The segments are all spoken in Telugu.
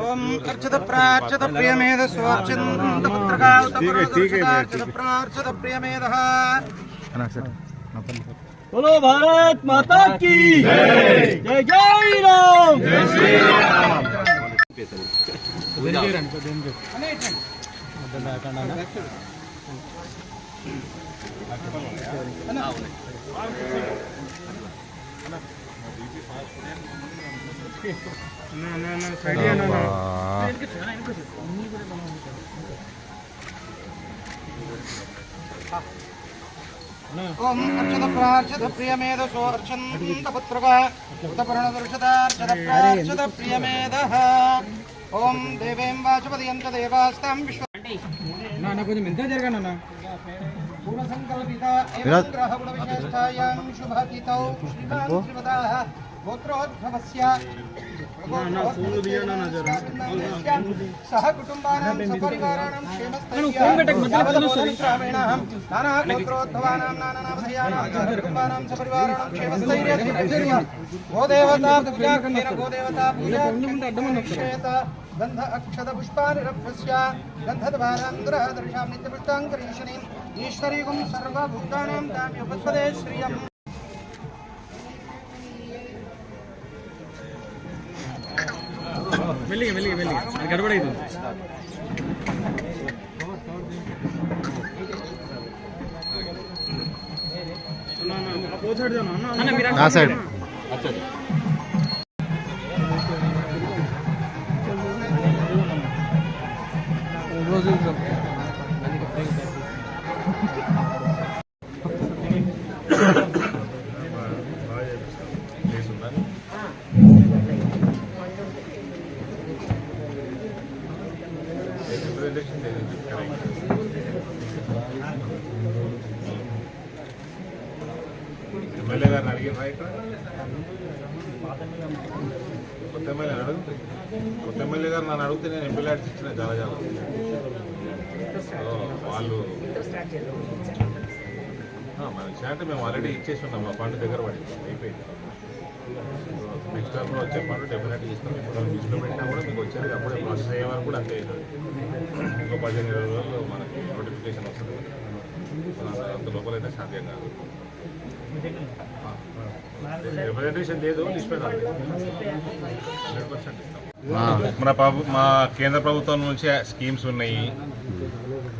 ఓం అర్చత ప్రార్చత ప్రియమేధ స్వార్చంత పుత్రకా ఉతపరోదర్శితార్చత ప్రార్చత ప్రియమేధ बोलो भारत माता की जय जय राम ఓం అర్చత ప్రార్చత ప్రియమేధ స్వార్చంత పుత్రకా ప్రార్చత ప్రియమేధ ఓం దేవేం దేవాస్తాం విశ్వ కొంచెం ఎంత జరగనన్నా పూర్వసంకల్పిత ఏవం గ్రహగుణ విశేష్టాయాం శుభతితౌ శ్రీమాన్ శ్రీమదాః గోత్రోద్భవస్య సహ కుటుంబానాం సపరివారాణం క్షేమస్థైర్యావేణాహం నానా గోత్రోద్భవానాం నానానామధయానాం సహ కుటుంబానాం సపరివారాణం క్షేమస్థైర్యం గోదేవతా పూజాక్రమేణ గోదేవతా ఈశ్వరీకం సర్వభూతానం తాం ఉపస్వదే శ్రియం. మెల్లిగా మెల్లిగా మెల్లిగా అది గడబడైదు ఆ సైడ్. అచ్చా కొత్త ఎమ్మెల్యే అడుగు కొత్త ఎమ్మెల్యే గారు నన్ను అడిగితే నేను ఎమ్మెల్యే అడిచి ఇచ్చిన చాలా చాలా వాళ్ళు మన విషయం అంటే మేము ఆల్రెడీ ఇచ్చేసి ఉన్నాం మా ఫండ్ దగ్గర పడి అయిపోయింది. నెక్స్ట్ టైంలో వచ్చే ఫండ్ డెఫినెట్గా ఇస్తాం ఇప్పుడు లిస్ట్లో పెట్టినా కూడా మీకు వచ్చేది అప్పుడే ప్రాసెస్ అయ్యే వరకు కూడా అంతే ఇంకో పదిహేను ఇరవై రోజుల్లో మనకి నోటిఫికేషన్ వస్తుంది. అంత లోపలైతే సాధ్యం కాదు. మన ప్రభు మా కేంద్ర ప్రభుత్వం నుంచి స్కీమ్స్ ఉన్నాయి.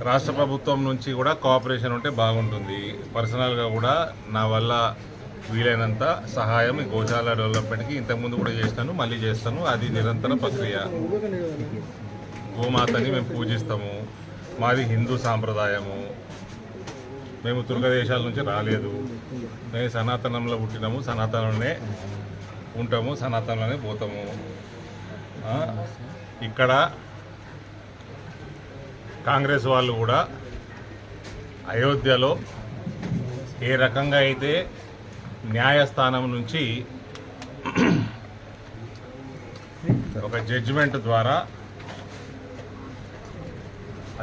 రాష్ట్ర ప్రభుత్వం నుంచి కూడా కోఆపరేషన్ ఉంటే బాగుంటుంది. పర్సనల్గా కూడా నా వల్ల వీలైనంత సహాయం ఈ గోశాల డెవలప్మెంట్కి ఇంతకుముందు కూడా చేస్తాను మళ్ళీ చేస్తాను. అది నిరంతర ప్రక్రియ. గోమాతని మేము పూజిస్తాము. మాది హిందూ సాంప్రదాయము. మేము దుర్గదేశాల నుంచి రాలేదు. మేము సనాతనంలో పుట్టినాము సనాతనంలోనే ఉంటాము సనాతనంలోనే పోతాము. ఇక్కడ కాంగ్రెస్ వాళ్ళు కూడా అయోధ్యలో ఏ రకంగా అయితే న్యాయస్థానం నుంచి ఒక జడ్జిమెంట్ ద్వారా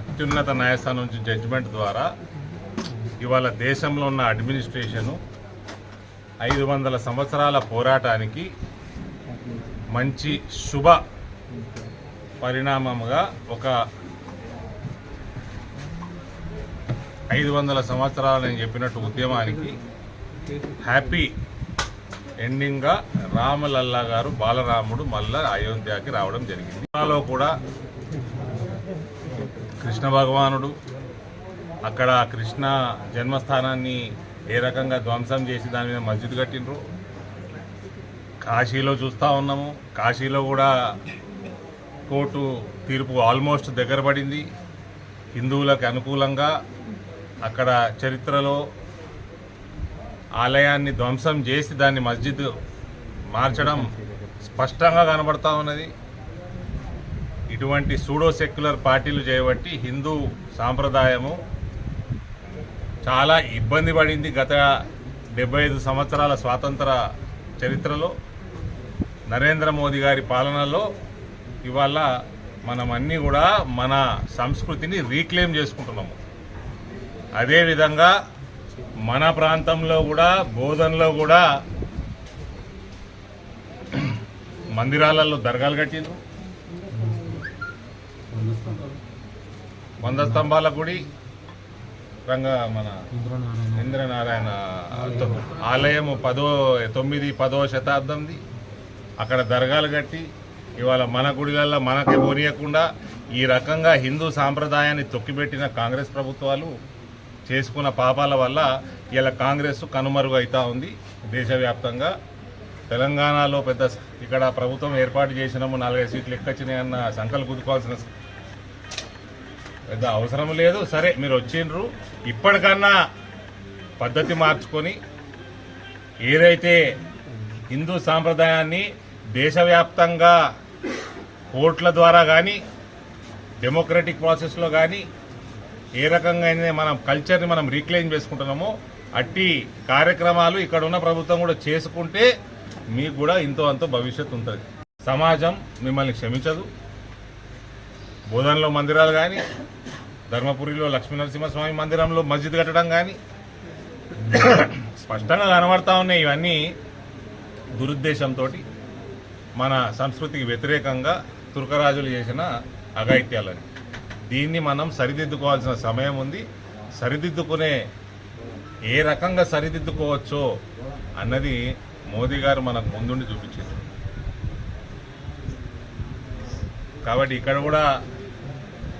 అత్యున్నత న్యాయస్థానం నుంచి జడ్జిమెంట్ ద్వారా ఇవాళ దేశంలో ఉన్న అడ్మినిస్ట్రేషను ఐదు వందల సంవత్సరాల పోరాటానికి మంచి శుభ పరిణామముగా ఒక ఐదు వందల సంవత్సరాలు నేను చెప్పినట్టు ఉద్యమానికి హ్యాపీ ఎండింగ్గా రామలల్లా గారు బాలరాముడు మళ్ళా అయోధ్యకి రావడం జరిగింది. సినిమాలో కూడా కృష్ణ భగవానుడు అక్కడ కృష్ణ జన్మస్థానాన్ని ఏ రకంగా ధ్వంసం చేసి దాని మీద మస్జిద్ కట్టినరు కాశీలో చూస్తూ ఉన్నాము. కాశీలో కూడా కోర్టు తీర్పు ఆల్మోస్ట్ దగ్గర పడింది. హిందువులకు అనుకూలంగా అక్కడ చరిత్రలో ఆలయాన్ని ధ్వంసం చేసి దాన్ని మస్జిద్ మార్చడం స్పష్టంగా కనబడతా ఉన్నది. ఇటువంటి సూడో సెక్యులర్ పార్టీలు చేయబట్టి హిందూ సాంప్రదాయము చాలా ఇబ్బంది పడింది గత డెబ్బై ఐదు సంవత్సరాల స్వాతంత్ర చరిత్రలో నరేంద్ర మోదీ గారి పాలనలో ఇవాళ మనం అన్నీ కూడా మన సంస్కృతిని రీక్లెయిమ్ చేసుకుంటున్నాము. అదేవిధంగా మన ప్రాంతంలో కూడా బోధనలో కూడా మందిరాలలో దర్గాలు కట్టిండ్రు. వంద స్తంభాల గుడి రంగ మన ఇంద్రనారాయణ ఆలయము పదో తొమ్మిది పదో శతాబ్దంది. అక్కడ దర్గాలు కట్టి ఇవాళ మన గుడిలలో మనకి పోనీయకుండా ఈ రకంగా హిందూ సాంప్రదాయాన్ని తొక్కిపెట్టిన కాంగ్రెస్ ప్రభుత్వాలు చేసుకున్న పాపాల వల్ల ఇలా కాంగ్రెస్ కనుమరుగైతా ఉంది దేశవ్యాప్తంగా. తెలంగాణలో పెద్ద ఇక్కడ ప్రభుత్వం ఏర్పాటు చేసినాము నాలుగైదు సీట్లు ఎక్కచ్చినాయన్న సంకలు కుదుకోవాల్సిన పెద్ద అవసరం లేదు. సరే మీరు వచ్చిండ్రు. ఇప్పటికన్నా పద్ధతి మార్చుకొని ఏదైతే హిందూ సాంప్రదాయాన్ని దేశవ్యాప్తంగా కోర్టుల ద్వారా కానీ డెమోక్రటిక్ ప్రాసెస్లో కానీ ఏ రకంగా అయితే మనం కల్చర్ని మనం రీక్లెయిమ్ చేసుకుంటున్నామో అట్టి కార్యక్రమాలు ఇక్కడ ఉన్న ప్రభుత్వం కూడా చేసుకుంటే మీకు కూడా ఇంతో అంతో భవిష్యత్తు ఉంటుంది. సమాజం మిమ్మల్ని క్షమించదు. బోధనలో మందిరాలు కానీ ధర్మపురిలో లక్ష్మీ నరసింహస్వామి మందిరంలో మస్జిద్ కట్టడం కానీ స్పష్టంగా కనబడతా ఉన్నాయి ఇవన్నీ దురుద్దేశంతో మన సంస్కృతికి వ్యతిరేకంగా తుర్కరాజులు చేసిన అఘాయిత్యాలని. దీన్ని మనం సరిదిద్దుకోవాల్సిన సమయం ఉంది. సరిదిద్దుకునే ఏ రకంగా సరిదిద్దుకోవచ్చో అన్నది మోదీ గారు మనకు ముందుండి చూపించారు. కాబట్టి ఇక్కడ కూడా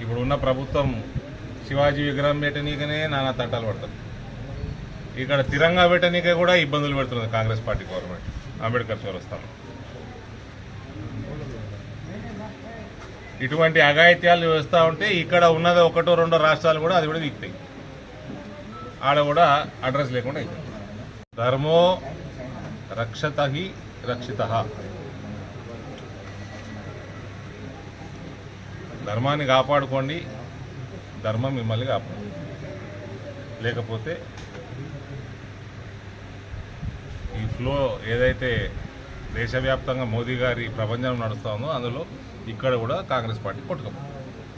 ఇప్పుడు ఉన్న ప్రభుత్వం శివాజీ విగ్రహం పెట్టనీకనే నానా తట్టాలు పడుతుంది. ఇక్కడ తిరంగా పెట్టనీకే కూడా ఇబ్బందులు పెడుతున్నది కాంగ్రెస్ పార్టీ గవర్నమెంట్. అంబేద్కర్ చౌరస్తాలో. ఇటువంటి అఘాయిత్యాలు వేస్తూ ఉంటే ఇక్కడ ఉన్నది ఒకటో రెండో రాష్ట్రాలు కూడా అది కూడా దిగుతాయి ఆడ కూడా అడ్రస్ లేకుండా అవుతుంది ధర్మో రక్షత రక్షిత. ధర్మాన్ని కాపాడుకోండి. ధర్మం మిమ్మల్ని కాపాడు లేకపోతే ఈ ఫ్లో ఏదైతే దేశవ్యాప్తంగా మోదీ గారి ప్రపంచం నడుస్తుందో అందులో ఇక్కడ కూడా కాంగ్రెస్ పార్టీ కొట్టుకపోతుంది.